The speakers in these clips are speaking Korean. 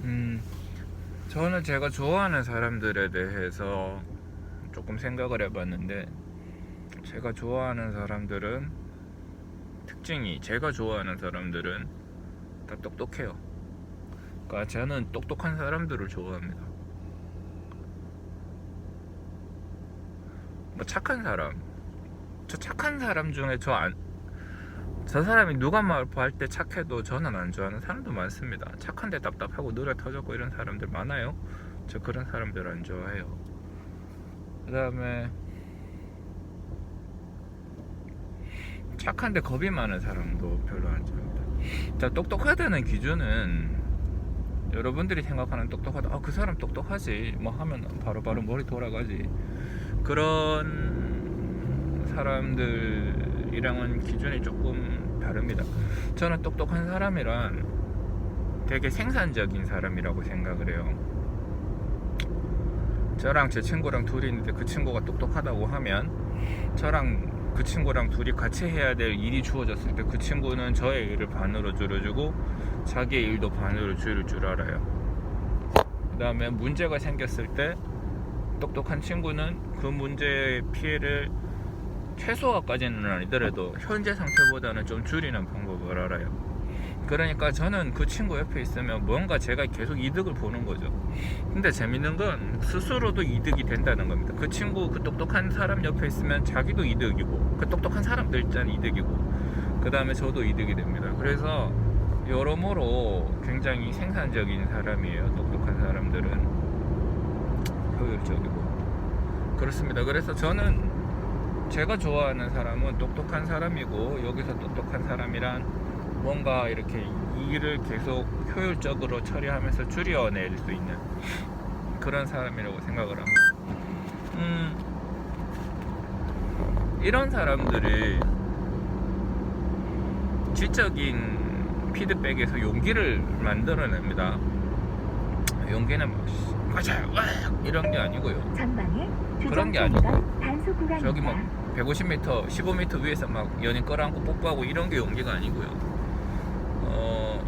음, 저는 제가 좋아하는 사람들에 대해서 조금 생각을 해봤는데, 제가 좋아하는 사람들은 특징이 제가 좋아하는 사람들은 다 똑똑해요. 그러니까 저는 똑똑한 사람들을 좋아합니다. 뭐 착한 사람, 저 착한 사람 중에 저 안, 저 사람이 누가 말할 때 착해도 저는 안 좋아하는 사람도 많습니다. 착한데 답답하고 노래 터졌고 이런 사람들 많아요. 저 그런 사람들 안 좋아해요. 그 다음에 착한데 겁이 많은 사람도 별로 안 좋아합니다. 자, 똑똑하다는 기준은 여러분들이 생각하는 똑똑하다. 아, 그 사람 똑똑하지. 뭐 하면 바로바로 머리 돌아가지. 그런 사람들 이랑은 기준이 조금 다릅니다. 저는 똑똑한 사람이란 되게 생산적인 사람이라고 생각을 해요. 저랑 제 친구랑 둘이 있는데 그 친구가 똑똑하다고 하면 저랑 그 친구랑 둘이 같이 해야 될 일이 주어졌을 때 그 친구는 저의 일을 반으로 줄여주고 자기의 일도 반으로 줄일 줄 알아요. 그 다음에 문제가 생겼을 때 똑똑한 친구는 그 문제의 피해를 최소화까지는 아니더라도 현재 상태보다는 좀 줄이는 방법을 알아요. 그러니까 저는 그 친구 옆에 있으면 뭔가 제가 계속 이득을 보는 거죠. 근데 재밌는 건 스스로도 이득이 된다는 겁니다. 그 친구, 그 똑똑한 사람 옆에 있으면 자기도 이득이고, 그 똑똑한 사람들 일단 이득이고, 그 다음에 저도 이득이 됩니다. 그래서 여러모로 굉장히 생산적인 사람이에요. 똑똑한 사람들은 효율적이고 그렇습니다. 그래서 저는 제가 좋아하는 사람은 똑똑한 사람이고 여기서 똑똑한 사람이란 뭔가 이렇게 일을 계속 효율적으로 처리하면서 줄여낼 수 있는 그런 사람이라고 생각을 합니다. 음, 이런 사람들이 지적인 피드백에서 용기를 만들어냅니다. 용기는 뭐 맞아요! 이런 게 아니고요. 전방에 그런 게 아니고. 저기 뭐 150m, 15m 위에서 막 연인 끌어안고 뽀뽀하고 이런 게 용기가 아니고요. 어,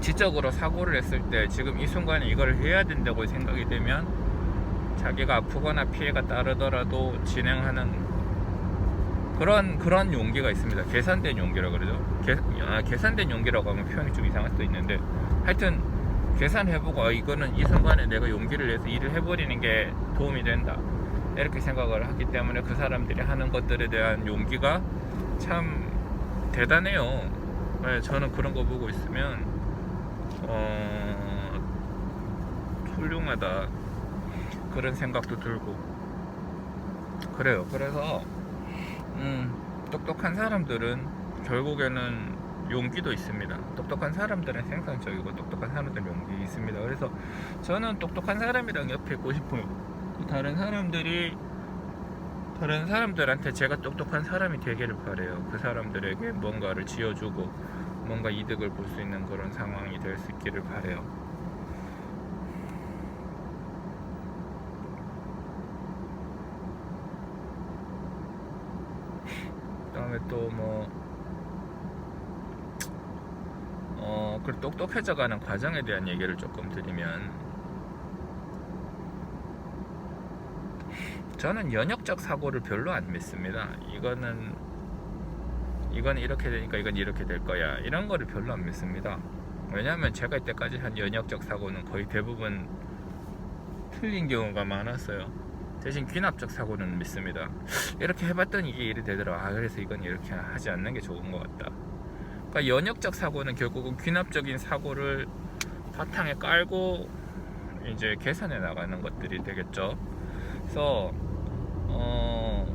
지적으로 사고를 했을 때 지금 이 순간에 이걸 해야 된다고 생각이 되면 자기가 아프거나 피해가 따르더라도 진행하는 그런 그런 용기가 있습니다. 계산된 용기라 그러죠. 계, 아, 계산된 용기라고 하면 표현이 좀 이상할 수도 있는데 하여튼 계산해보고 아, 이거는 이 순간에 내가 용기를 내서 일을 해버리는 게 도움이 된다. 이렇게 생각을 하기 때문에 그 사람들이 하는 것들에 대한 용기가 참 대단해요. 네, 저는 그런 거 보고 있으면 어, 훌륭하다. 그런 생각도 들고. 그래요. 그래서 음, 똑똑한 사람들은 결국에는 용기도 있습니다. 똑똑한 사람들은 생산적이고 똑똑한 사람들은 용기 있습니다. 그래서 저는 똑똑한 사람이랑 옆에 있고 싶어요. 다른 사람들이 다른 사람들한테 제가 똑똑한 사람이 되기를 바래요. 그 사람들에게 뭔가를 지어주고 뭔가 이득을 볼 수 있는 그런 상황이 될 수 있기를 바래요. 그다음에 또뭐 어, 그 똑똑해져가는 과정에 대한 얘기를 조금 드리면 저는 연역적 사고를 별로 안 믿습니다. 이거는 이건 이렇게 되니까 이건 이렇게 될 거야 이런 거를 별로 안 믿습니다. 왜냐하면 제가 이때까지 한 연역적 사고는 거의 대부분 틀린 경우가 많았어요. 대신 귀납적 사고는 믿습니다. 이렇게 해봤더니 이게 일이 되더라. 아 그래서 이건 이렇게 하지 않는 게 좋은 것 같다. 그러니까 연역적 사고는 결국은 귀납적인 사고를 바탕에 깔고 이제 계산해 나가는 것들이 되겠죠. 그래서 어,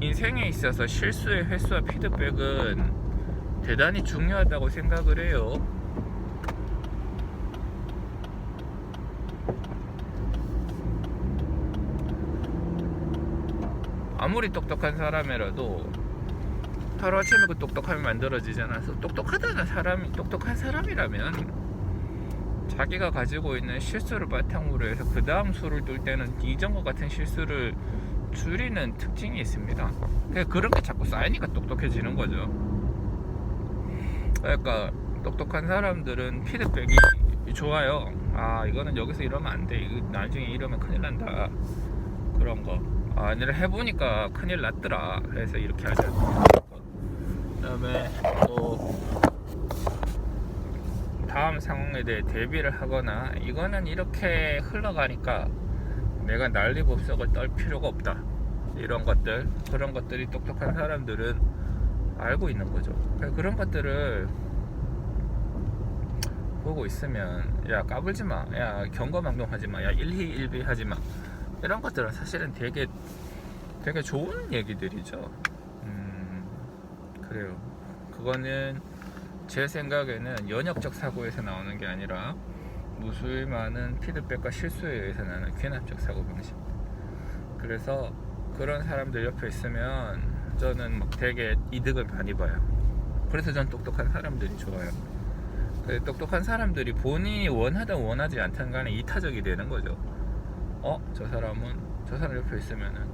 인생에 있어서 실수의 횟수와 피드백은 대단히 중요하다고 생각을 해요. 아무리 똑똑한 사람이라도 하루아침에 그 똑똑함이 만들어지지 않아서 똑똑하다는 사람이 똑똑한 사람이라면 자기가 가지고 있는 실수를 바탕으로 해서 그 다음 수를 뚫 때는 이전과 같은 실수를 줄이는 특징이 있습니다. 그런 게 자꾸 쌓이니까 똑똑해지는 거죠. 그러니까 똑똑한 사람들은 피드백이 좋아요. 아 이거는 여기서 이러면 안 돼. 이거 나중에 이러면 큰일 난다. 그런 거. 아 아니라 해보니까 큰일 났더라. 그래서 이렇게 하자. 그다음에 또 다음 상황에 대해 대비를 하거나 이거는 이렇게 흘러가니까 내가 난리법석을 떨 필요가 없다. 이런 것들 그런 것들이 똑똑한 사람들은 알고 있는 거죠. 그런 것들을 보고 있으면 야 까불지 마, 야 경거망동 하지 마, 야 일희일비 하지 마 이런 것들은 사실은 되게 되게 좋은 얘기들이죠. 음 그래요. 그거는 제 생각에는 연역적 사고에서 나오는 게 아니라 무수히 많은 피드백과 실수에 의해서 나는 귀납적 사고 방식. 그래서 그런 사람들 옆에 있으면 저는 막 되게 이득을 많이 봐요. 그래서 전 똑똑한 사람들이 좋아요. 그 똑똑한 사람들이 본인이 원하든 원하지 않든 간에 이타적이 되는 거죠. 어? 저 사람은 저 사람 옆에 있으면은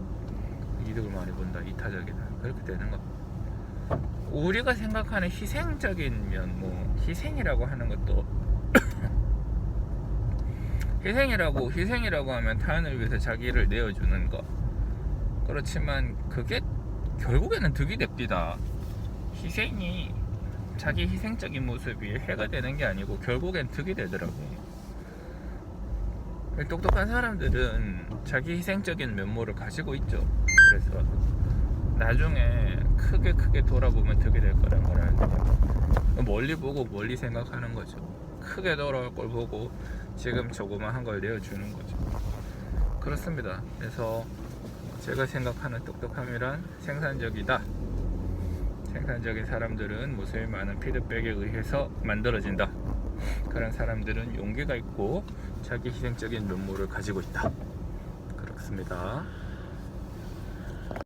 이득을 많이 본다. 이타적이다. 그렇게 되는 거. 우리가 생각하는 희생적인 면, 뭐 희생이라고 하는 것도 희생이라고 희생이라고 하면 타인을 위해서 자기를 내어주는 거. 그렇지만 그게 결국에는 득이 됩니다. 희생이 자기 희생적인 모습이 해가 되는 게 아니고 결국엔 득이 되더라고요. 똑똑한 사람들은 자기 희생적인 면모를 가지고 있죠. 그래서 나중에 크게 크게 돌아보면 득이 될 거란 걸 알게 돼요. 멀리 보고 멀리 생각하는 거죠. 크게 돌아올 걸 보고 지금 조그마한 걸 내어주는 거죠. 그렇습니다. 그래서 제가 생각하는 똑똑함이란 생산적이다. 생산적인 사람들은 무수히 많은 피드백에 의해서 만들어진다. 그런 사람들은 용기가 있고 자기 희생적인 면모를 가지고 있다. 그렇습니다.